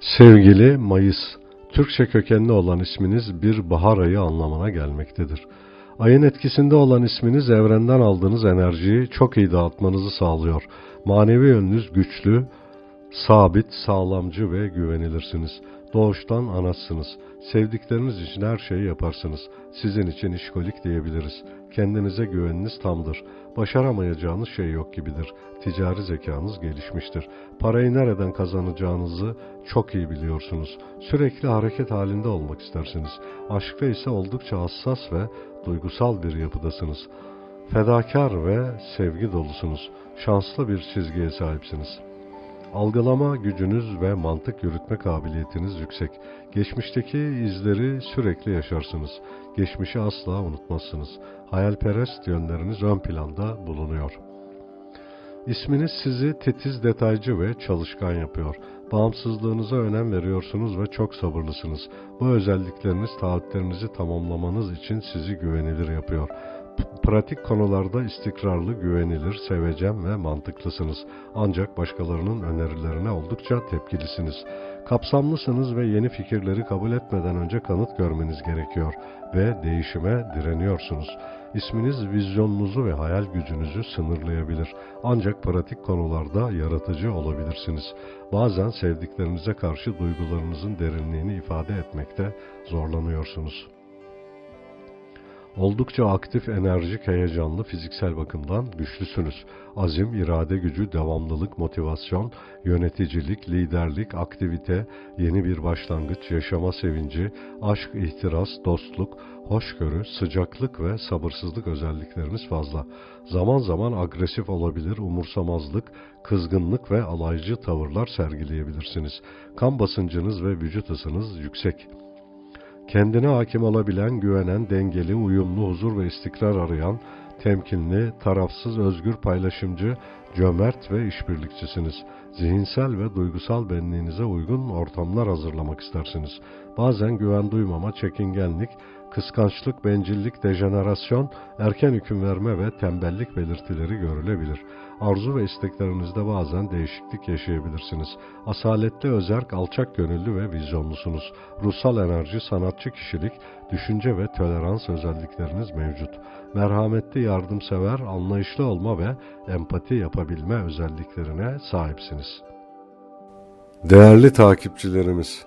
Sevgili Mayıs, Türkçe kökenli olan isminiz bir bahar ayı anlamına gelmektedir. Ayın etkisinde olan isminiz evrenden aldığınız enerjiyi çok iyi dağıtmanızı sağlıyor. Manevi yönünüz güçlü, sabit, sağlamcı ve güvenilirsiniz. Doğuştan anasınız. Sevdikleriniz için her şeyi yaparsınız. Sizin için işkolik diyebiliriz. Kendinize güveniniz tamdır. Başaramayacağınız şey yok gibidir. Ticari zekanız gelişmiştir. Parayı nereden kazanacağınızı çok iyi biliyorsunuz. Sürekli hareket halinde olmak istersiniz. Aşkta ise oldukça hassas ve duygusal bir yapıdasınız. Fedakar ve sevgi dolusunuz. Şanslı bir çizgiye sahipsiniz. Algılama gücünüz ve mantık yürütme kabiliyetiniz yüksek. Geçmişteki izleri sürekli yaşarsınız. Geçmişi asla unutmazsınız. Hayalperest yönleriniz ön planda bulunuyor. İsminiz sizi titiz, detaycı ve çalışkan yapıyor. Bağımsızlığınıza önem veriyorsunuz ve çok sabırlısınız. Bu özellikleriniz taahhütlerinizi tamamlamanız için sizi güvenilir yapıyor. Pratik konularda istikrarlı, güvenilir, sevecen ve mantıklısınız. Ancak başkalarının önerilerine oldukça tepkilisiniz. Kapsamlısınız ve yeni fikirleri kabul etmeden önce kanıt görmeniz gerekiyor ve değişime direniyorsunuz. İsminiz vizyonunuzu ve hayal gücünüzü sınırlayabilir. Ancak pratik konularda yaratıcı olabilirsiniz. Bazen sevdiklerinize karşı duygularınızın derinliğini ifade etmekte zorlanıyorsunuz. Oldukça aktif, enerjik, heyecanlı, fiziksel bakımdan güçlüsünüz. Azim, irade gücü, devamlılık, motivasyon, yöneticilik, liderlik, aktivite, yeni bir başlangıç, yaşama sevinci, aşk, ihtiras, dostluk, hoşgörü, sıcaklık ve sabırsızlık özellikleriniz fazla. Zaman zaman agresif olabilir, umursamazlık, kızgınlık ve alaycı tavırlar sergileyebilirsiniz. Kan basıncınız ve vücut ısınız yüksek. Kendine hakim olabilen, güvenen, dengeli, uyumlu, huzur ve istikrar arayan, temkinli, tarafsız, özgür, paylaşımcı, cömert ve işbirlikçisiniz. Zihinsel ve duygusal benliğinize uygun ortamlar hazırlamak istersiniz. Bazen güven duymama, çekingenlik, kıskançlık, bencillik, dejenerasyon, erken hüküm verme ve tembellik belirtileri görülebilir. Arzu ve isteklerinizde bazen değişiklik yaşayabilirsiniz. Asaletli, özerk, alçak gönüllü ve vizyonlusunuz. Ruhsal enerji, sanatçı kişilik, düşünce ve tolerans özellikleriniz mevcut. Merhametli, yardımsever, anlayışlı olma ve empati yapabilme özelliklerine sahipsiniz. Değerli takipçilerimiz,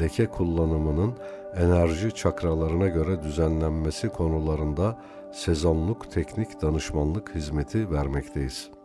leke kullanımının enerji çakralarına göre düzenlenmesi konularında sezonluk teknik danışmanlık hizmeti vermekteyiz.